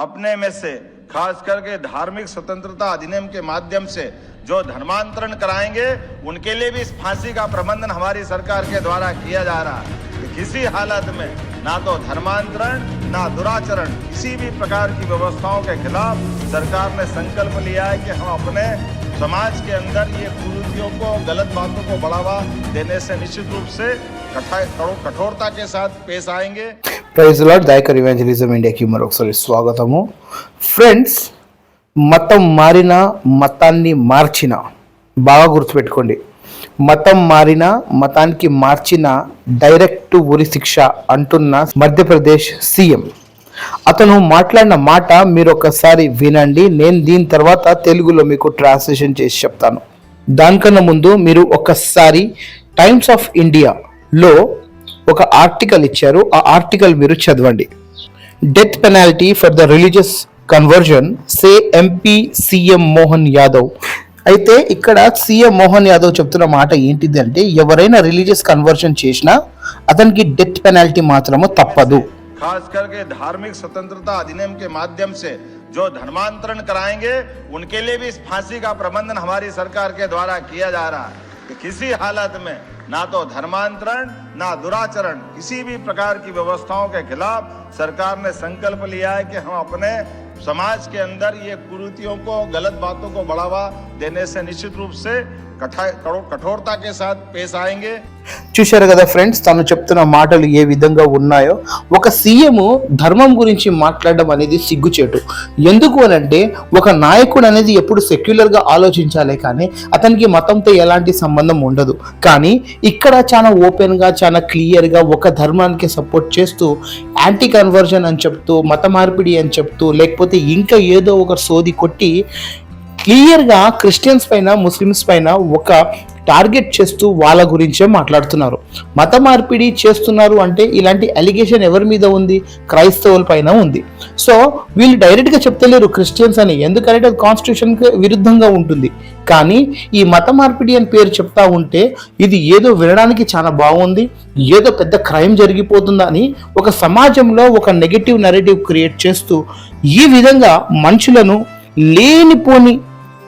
अपने में से, खास करके धार्मिक स्वतंत्रता अधिनियम के माध्यम से, जो धर्मांतरण कराएँगे, उनके लिए भी इस फांसी का प्रबंधन हमारी सरकार के द्वारा किया जा रहा है। कि किसी हालत में ना तो धर्मांतरण, ना दुराचरण, किसी भी प्रकार की व्यवस्थाओं के खिलाफ सरकार ने संकल्प लिया है कि हम अपने समाज के अंदर ये कुरीतियों को, गलत बातों को बढ़ावा देने से निश्चित रूप से कठोरता के साथ पेश आएँगे। ప్రైజ్ లాడ్ దాయకర్ ఇవాంజలిజం ఇండియాకి మరొకసారి స్వాగతము. ఫ్రెండ్స్ మతం మారిన మతాన్ని మార్చిన బాగా గుర్తుపెట్టుకోండి. మతం మారిన మతానికి మార్చిన డైరెక్ట్ ఉరి శిక్ష అంటున్న మధ్యప్రదేశ్ సీఎం. అతను మాట్లాడిన మాట మీరు ఒకసారి వినండి నేను దీని తర్వాత తెలుగులో మీకు ట్రాన్స్లేషన్ చేసి చెప్తాను. దానికన్నా ముందు మీరు ఒక్కసారి టైమ్స్ ఆఫ్ ఇండియాలో ఒక ఆర్టికల్ ఇచ్చారు ఆ ఆర్టికల్ మీరు చదవండి death penalty for the religious conversion say MP CM Mohan Yadav అయితే ఇక్కడ సీఎం మోహన్ యాదవ్ చెప్తున్న మాట ఏంటిది అంటే ఎవరైనా రిలీజియస్ కన్వర్జన్ చేసినా అతనికి డెత్ పెనాల్టీ మాత్రము తప్పదు खास करके धार्मिक स्वतंत्रता अधिनियम के माध्यम से जो धर्मांतरण कराएंगे उनके लिए भी इस फांसी का प्रबंधन हमारी सरकार के द्वारा किया जा रहा है कि किसी हालत में ना तो धर्मांतरण, ना दुराचरण, किसी भी प्रकार की व्यवस्थाओं के खिलाफ सरकार ने संकल्प लिया है कि हम अपने समाज के अंदर ये कुरीतियों को, गलत बातों को बढ़ावा देने से निश्चित रूप से చూశారు కదా ఫ్రెండ్స్ తను చెప్తున్న మాటలు ఏ విధంగా ఉన్నాయో? ఒక సీఎం ధర్మం గురించి మాట్లాడడం అనేది సిగ్గుచేటు. ఎందుకు అని అంటే ఒక నాయకుడు అనేది ఎప్పుడు సెక్యులర్గా ఆలోచించాలే కానీ అతనికి మతంతో ఎలాంటి సంబంధం ఉండదు. కానీ ఇక్కడ చాలా ఓపెన్గా చాలా క్లియర్గా ఒక ధర్మానికి సపోర్ట్ చేస్తూ యాంటీ కన్వర్జన్ అని చెప్తూ మత మార్పిడి అని చెప్తూ లేకపోతే ఇంకా ఏదో ఒక సోది కొట్టి క్లియర్గా క్రిస్టియన్స్ పైన ముస్లిమ్స్ పైన ఒక టార్గెట్ చేస్తూ వాళ్ళ గురించే మాట్లాడుతున్నారు. మత మార్పిడి చేస్తున్నారు అంటే ఇలాంటి అలిగేషన్ ఎవరి మీద ఉంది? క్రైస్తవుల పైన ఉంది. సో వీళ్ళు డైరెక్ట్గా చెప్తలేరు క్రిస్టియన్స్ అని. ఎందుకంటే అది కాన్స్టిట్యూషన్కి విరుద్ధంగా ఉంటుంది. కానీ ఈ మత మార్పిడి అని పేరు చెప్తా ఉంటే ఇది ఏదో వినడానికి చాలా బాగుంది ఏదో పెద్ద క్రైమ్ జరిగిపోతుందని ఒక సమాజంలో ఒక నెగటివ్ నెరేటివ్ క్రియేట్ చేస్తూ ఈ విధంగా మనుషులను లేనిపోని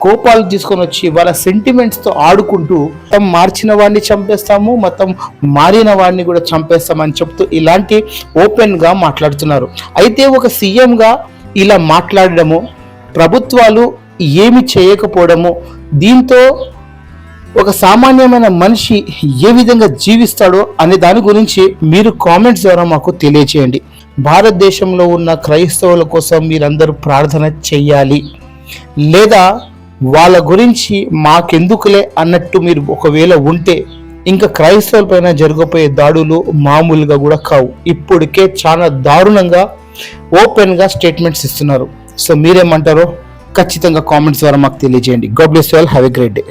కోపాలు తీసుకొని వచ్చి వాళ్ళ సెంటిమెంట్స్తో ఆడుకుంటూ మతం మార్చిన వాడిని చంపేస్తాము మతం మారిన వాడిని కూడా చంపేస్తామని చెప్తూ ఇలాంటి ఓపెన్గా మాట్లాడుతున్నారు. అయితే ఒక సీఎంగా ఇలా మాట్లాడడము ప్రభుత్వాలు ఏమి చేయకపోవడము దీంతో ఒక సామాన్యమైన మనిషి ఏ విధంగా జీవిస్తాడో అనే దాని గురించి మీరు కామెంట్స్ ద్వారా మాకు తెలియచేయండి. భారతదేశంలో ఉన్న క్రైస్తవుల కోసం మీరందరూ ప్రార్థన చెయ్యాలి లేదా వాళ్ళ గురించి మాకెందుకులే అన్నట్టు మీరు ఒకవేళ ఉంటే ఇంకా క్రైస్తవుల పైన జరగబోయే దాడులు మామూలుగా కూడా కావు. ఇప్పటికే చాలా దారుణంగా ఓపెన్గా స్టేట్మెంట్స్ ఇస్తున్నారు. సో మీరేమంటారో ఖచ్చితంగా కామెంట్స్ ద్వారా మాకు తెలియజేయండి. God bless well have a great day